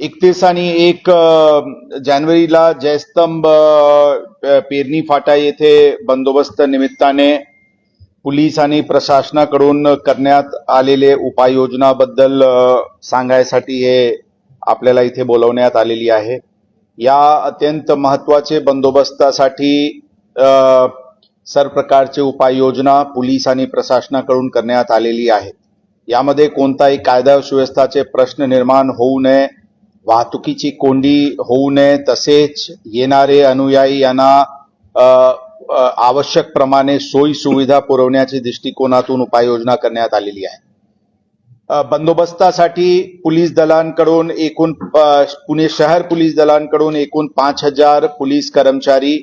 एकतीस आणि एक जानेवारीला जयस्तंभ पेरणी फाटा येथे बंदोबस्त निमित्ताने पोलीस आणि प्रशासनाकडून करण्यात आलेले उपाययोजनाबद्दल सांगायसाठी हे आपल्याला इथे बोलवण्यात आलेली आहे. या अत्यंत महत्त्वाचे बंदोबस्तासाठी सर्व प्रकारचे उपाययोजना पोलीस आणि प्रशासनाकडून करण्यात आलेली आहे यामध्ये कोणताही कायदा सुव्यवस्थाचे प्रश्न निर्माण होऊ नये वाहतुकीची कोंडी होऊ नये तसेच येणारे अनुयायी यांना आवश्यक प्रमाणे सोयी सुविधा पुरवण्याच्या दृष्टिकोनातून उपाययोजना करण्यात आलेली आहे. बंदोबस्तासाठी पोलीस दलांकडून एकूण पुणे शहर पोलीस दलांकडून एकूण पाच हजार पोलीस कर्मचारी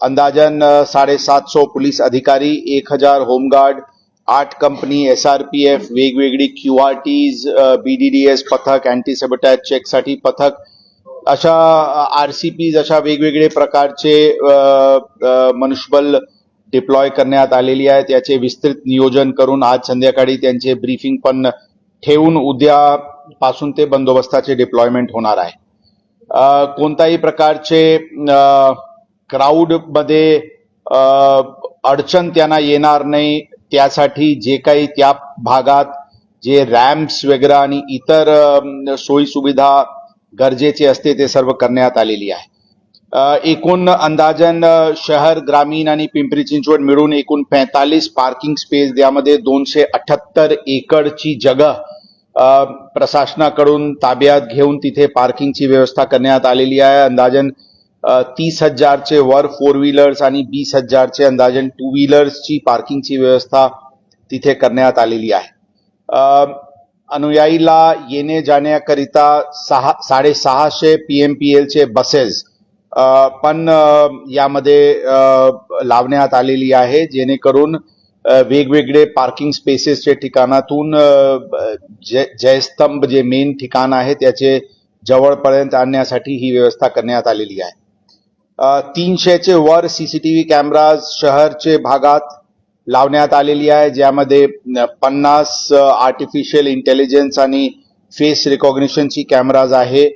अंदाजन अ, साडेसातशे पोलीस अधिकारी एक हजार होमगार्ड आठ कंपनी एसआरपीएफ वेगवेगळी क्यू आर टीज बीडीडीएस पथक अँटी चेकसाठी पथक अशा आर सी पीज अशा वेगवेगळे प्रकारचे मनुष्यबल डिप्लॉय करण्यात आलेली आहेत. याचे विस्तृत नियोजन करून आज संध्याकाळी त्यांचे ब्रीफिंग पण ठेवून उद्यापासून ते बंदोबस्ताचे डिप्लॉयमेंट होणार आहे. कोणताही कोणत्याही प्रकारचे क्राऊडमध्ये अडचण त्यांना येणार नाही. त्यासाठी जे काही त्या भागात जे रॅम्प्स वगैरे आणि इतर सोयीसुविधा सोयी सुविधा गरजेचे असते ते सर्व करण्यात आलेली आहे. एकूण अंदाजन शहर ग्रामीण आणि पिंपरी चिंचवड मिळून एकूण पैतालीस पार्किंग स्पेस यामध्ये दोनशे अठ्याहत्तर एकरची जगह प्रशासनाकडून ताब्यात घेऊन तिथे पार्किंगची व्यवस्था करण्यात आलेली आहे. अंदाजन तीस हजारचे वर फोर व्हीलर्स आणि वीस हजारचे अंदाजन टू व्हीलर्सची पार्किंगची व्यवस्था तिथे करण्यात आलेली आहे. अनुयायीला येणे जाण्याकरिता सहा साडेसहाशे पी एम पी एलचे बसेस पण यामध्ये लावण्यात आलेली आहे जेणेकरून वेगवेगळे पार्किंग स्पेसेसच्या ठिकाणातून जय जयस्तंभ जे मेन ठिकाण आहे त्याचे जवळपर्यंत आणण्यासाठी ही व्यवस्था करण्यात आलेली आहे. तीनशेचे वर सीसीटीव्ही कॅमेराज शहरचे भागात लावण्यात आलेली आहे ज्यामध्ये पन्नास आर्टिफिशियल इंटेलिजन्स आणि फेस रिकॉग्निशनची कॅमेराज आहे.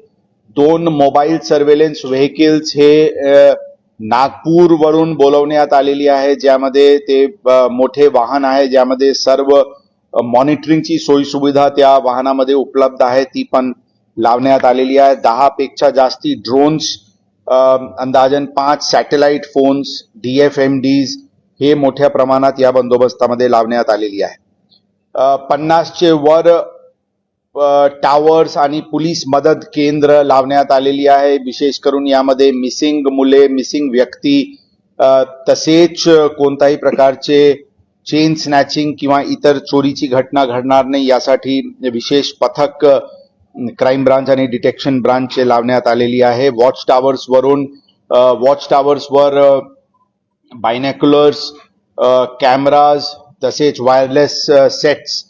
दोन मोबाईल सर्वेलन्स व्हेकल्स हे नागपूरवरून बोलवण्यात आलेली आहे ज्यामध्ये ते मोठे वाहन आहे ज्यामध्ये सर्व मॉनिटरिंगची सोयीसुविधा त्या वाहनामध्ये उपलब्ध आहे ती पण लावण्यात आलेली आहे. दहापेक्षा जास्ती ड्रोन्स अंदाजन पाच satellite phones D F M Ds हे मोठ्या प्रमाणात या बंदोबस्तामध्ये लावण्यात आलेली आहे. पन्नासचे वर टावर्स आणि पोलीस मदत केंद्र लावण्यात आलेली आहे. विशेष करून यामध्ये मिसिंग मुले मिसिंग व्यक्ती तसेच कोणत्याही प्रकारचे चेन स्नॅचिंग किंवा इतर चोरीची घटना घडणार नाही यासाठी विशेष पथक क्राईम ब्रांच आणि डिटेक्शन ब्रांचचे लावण्यात आलेली आहे. वॉच टावर्स वरून वॉच टावर्सवर बायनॅक्युलर्स कॅमेराज तसेच वायरलेस सेट्स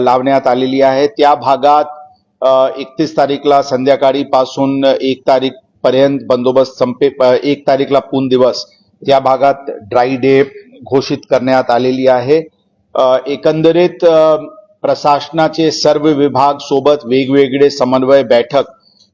लावण्यात आलेली आहे त्या भागात एकतीस तारीखला संध्याकाळी पासून एक तारीख पर्यंत बंदोबस्त संपे एक तारीखला पूर्ण दिवस त्या भागात ड्राय डे घोषित करण्यात आलेली आहे. एकंदरीत प्रशासनाचे सर्व विभाग सोबत वेगवेगळे समन्वय बैठक